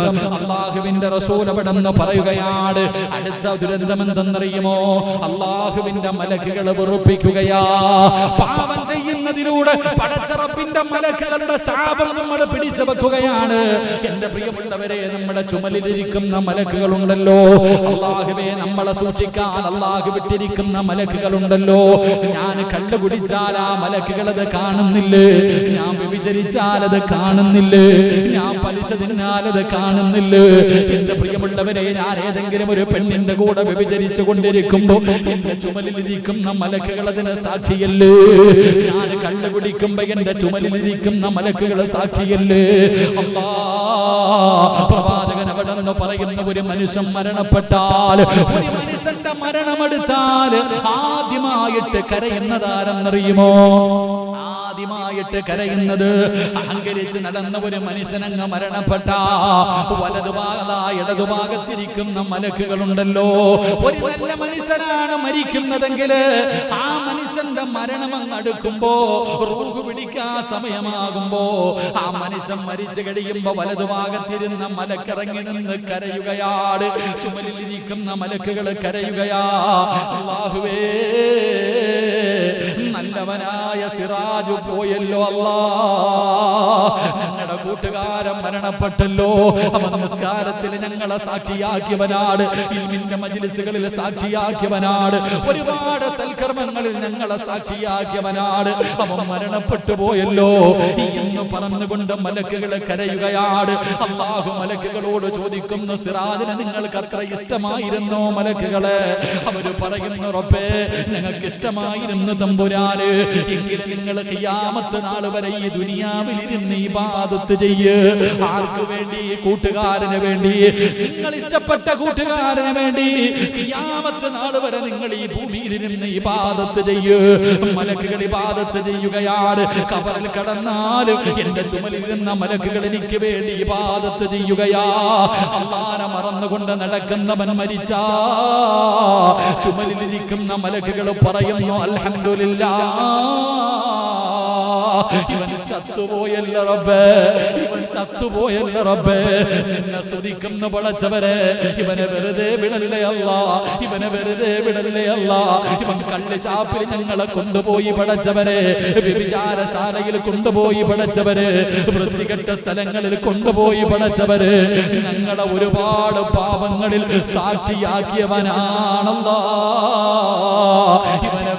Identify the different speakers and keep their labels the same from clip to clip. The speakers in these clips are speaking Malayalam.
Speaker 1: അള്ളാഹുവിന്റെ റസൂൽ അവിടെന്ന് പറയുകയാണ് അടുത്ത ദുരന്തം എന്തെന്നറിയുമോ അള്ളാഹുവിന്റെ മലക്കുകൾ വെറുപ്പിക്കുകയാ. പാപം ചെയ്യുന്നതിലൂടെ പടച്ചറപ്പിന്റെ മലക്കുകളുടെ ശാപം നമ്മൾ പിടിച്ചു വെക്കുകയാണ്. എന്റെ പ്രിയമുള്ളവരെ നമ്മുടെ ചുമലിലിരിക്കുന്ന മലക്കുകളുണ്ടല്ലോ. അള്ളാഹുവെ നമ്മളെ സൂക്ഷിക്കാൻ അള്ളാഹു വിട്ടിരിക്കുന്ന മലക്കുകളുണ്ടല്ലോ. ഞാൻ കണ്ടുപിടിച്ചാൽ ആ മലക്കുകൾ അത് കാണുന്നില്ലേ? ഞാൻ വ്യഭിചരിച്ചാൽ അത് കാണുന്നില്ലേ? ഞാൻ പലിശ കാണുന്നില്ല. എന്റെ പ്രിയമുള്ളവരെ ഞാൻ ഏതെങ്കിലും ഒരു പെണ്ണിന്റെ കൂടെ വ്യഭിചരിച്ചു കൊണ്ടിരിക്കുമ്പോ എന്റെ ചുമലിലിരിക്കുന്ന മലക്കുകൾ അതിന് സാക്ഷിയല്ലേ? ഞാൻ കണ്ടുപിടിക്കുമ്പോ എന്റെ ചുമലിലിരിക്കുന്ന മലക്കുകൾ സാക്ഷിയല്ലേ? പ്രവാചകൻ അവിടെ നിന്ന് പറയുന്ന ഒരു മനുഷ്യൻ മരണപ്പെട്ടാൽ ഒരു മനുഷ്യന്റെ മരണമെടുത്താൽ ആദ്യമായിട്ട് കരയുന്നതാരെന്നറിയുമോ? ആദ്യമായിട്ട് കരയുന്നത്. അഹങ്കരിച്ച് നടന്ന ഒരു മനുഷ്യനങ്ങ് മരണപ്പെട്ട വലതുഭാഗത ഇടതുഭാഗത്തിരിക്കുന്ന മലക്കുകളുണ്ടല്ലോ. ഒരു നല്ല മനുഷ്യനാണ് മരിക്കുന്നതെങ്കിൽ ആ മനുഷ്യന്റെ മരണം അങ്ങ് അടുക്കുമ്പോ റൂഹ് പിടിക്കാൻ സമയമാകുമ്പോ ആ മനുഷ്യൻ മരിച്ചു കഴിയുമ്പോ വലതുഭാഗത്തിരുന്ന മലക്കിറങ്ങി നിന്ന് കരയുകയാണ്. ചുമലിലിരിക്കുന്ന മലക്കുകൾ കരയുകയാ. അള്ളാഹുവേ. നല്ലവനായ സിറാജു പോയല്ലോ അല്ലാ. ഞങ്ങളുടെ കൂട്ടുകാരൻ മരണപ്പെട്ടല്ലോ. അവൻ നിസ്കാരത്തിൽ ഞങ്ങളെ സാക്ഷിയാക്കിയവനാണ്. ഇൽമിന്റെ മജിലിസുകളിൽ സാക്ഷിയാക്കിയവനാണ്. ഒരുപാട് സൽക്കർമ്മങ്ങളിൽ ഞങ്ങളെ സാക്ഷിയാക്കിയവനാണ്. അവൻ മരണപ്പെട്ടു പോയല്ലോ. എന്ന് പറഞ്ഞുകൊണ്ട് മലക്കുകൾ കരയുകയാണ്. അള്ളാഹു മലക്കുകളോട് ചോദിക്കുന്നു സിറാജിന് നിങ്ങൾക്ക് അത്ര ഇഷ്ടമായിരുന്നോ മലക്കുകളെ? അവർ പറയുന്നു റബ്ബേ ഞങ്ങൾക്ക് ഇഷ്ടമായിരുന്നു തമ്പുരാന്. എങ്കിലും നിങ്ങൾ കിയാമത്ത് നാൾ വരെ ഈ ദുനിയാവിൽ ഇരുന്ന് ഈ ബാധത്ത് ചെയ്യ്. ആർക്ക് വേണ്ടി? കൂട്ടുകാരന് വേണ്ടി. നിങ്ങൾ ഇഷ്ടപ്പെട്ട കൂട്ടുകാരന് വേണ്ടി കിയാമത്ത് നാൾ വരെ നിങ്ങൾ ഈ ഭൂമിയിൽ ഇരുന്ന് ഈ ബാധത്ത് ചെയ്യ്. മലക്കുകൾ ഈ ബാധത്ത് ചെയ്യുകയാണ്. കബറിൽ കടന്നാലും എന്റെ ചുമലിരുന്ന മലക്കുകൾ എനിക്ക് വേണ്ടി ഈ ബാധത്ത് ചെയ്യുകയാ. അള്ളാനെ മറന്നുകൊണ്ട് നടക്കുന്നവൻ മരിച്ചാ. ചുമലിലിരിക്കുന്ന മലക്കുകൾ പറയുന്നു അൽഹംദുലില്ലാ. ഇവൻ ചത്തുപോയല്ല റബ്ബേ ഇവൻ ചത്തുപോയല്ല റബ്ബേ. നിന്നെ സ്തുതിക്കുന്ന പടച്ചവരെ. ഇവനെ വെറുതെ വിടല്ലേ അല്ല ഇവനെ വെറുതെ വിടല്ലേ അല്ല. ഇവൻ കള്ള് ചാപ്പിൽ ഞങ്ങളെ കൊണ്ടുപോയി പടച്ചവരെ. വിചാരശാലയിൽ കൊണ്ടുപോയി പടച്ചവരെ. വൃത്തികെട്ട സ്ഥലങ്ങളിൽ കൊണ്ടുപോയി പടച്ചവര്. ഞങ്ങളെ ഒരുപാട് പാപങ്ങളിൽ സാക്ഷിയാക്കിയവനാണല്ലോ. ഇവനെ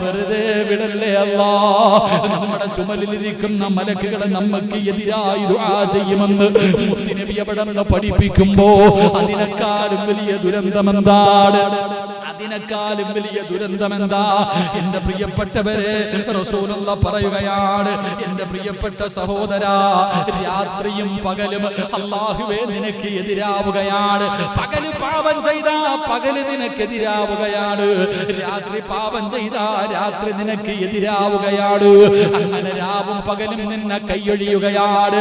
Speaker 1: അല്ലാ നമ്മുടെ ചുമലിലിരിക്കുന്ന മലക്കുകളെ നമുക്ക് എതിരായി ദുആ ചെയ്യുമെന്ന് മുത്തിനബി അവിടെ പഠിപ്പിക്കുമ്പോ അതിനേക്കാളും വലിയ ദുരന്തമെന്താണ്? അതിനേക്കാളും വലിയ ദുരന്തം എന്താ എന്റെ പ്രിയപ്പെട്ടവരെ റസൂലുള്ള പറയുകയാണ് എന്റെ പ്രിയപ്പെട്ട സഹോദര രാത്രിയും പകലും അള്ളാഹുവേ നിനക്ക് എതിരാവുകയാണ്. പകൽ പാപം ചെയ്താ പകൽ നിനക്കെതിരാവുകയാണ് രാത്രി പാപം ചെയ്താ രാത്രി നിനക്ക് എതിരാവുകയാണ്. അങ്ങനെ രാവും പകലും നിന്നെ കൈയൊഴിയുകയാണ്.